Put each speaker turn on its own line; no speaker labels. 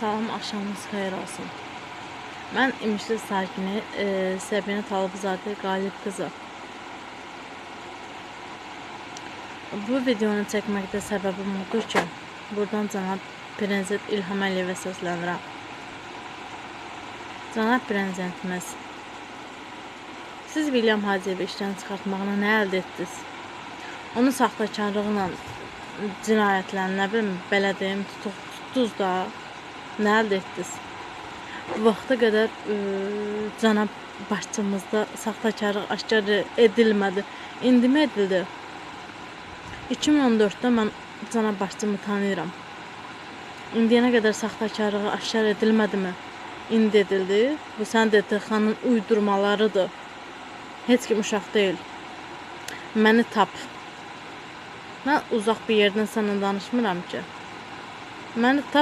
Salam, axşamınız xeyir olsun. Mən İmişli sakini e, Səbinə Talıbzadə Qalib qızı. Bu videonu çəkməkdə səbəbim odur ki, buradan cənab Prezident İlham Əliyevə səslənirəm. Cənab Prezidentimiz, siz William Hacıyevi işdən çıxartmağına nə əldə etdiniz? Onun saxtakarlıqla cinayətlərini, nə bilim, belə deyim, tutuq, tutdunuz da, nə əldə etdiniz? Bu vaxta qədər e, cənab başçımızda saxtakarlıq aşkar edilmədi. İndi mi edildi? 2014-də mən cənab başçımı tanıyıram. İndiyənə qədər saxtakarlığı aşkar edilmədimi? İndi edildi. Bu sən DTX-nın uydurmalarıdır. Heç kim uşaq deyil. Məni tap. Mən uzaq bir yerdən sənlə danışmıram ki. Məni tap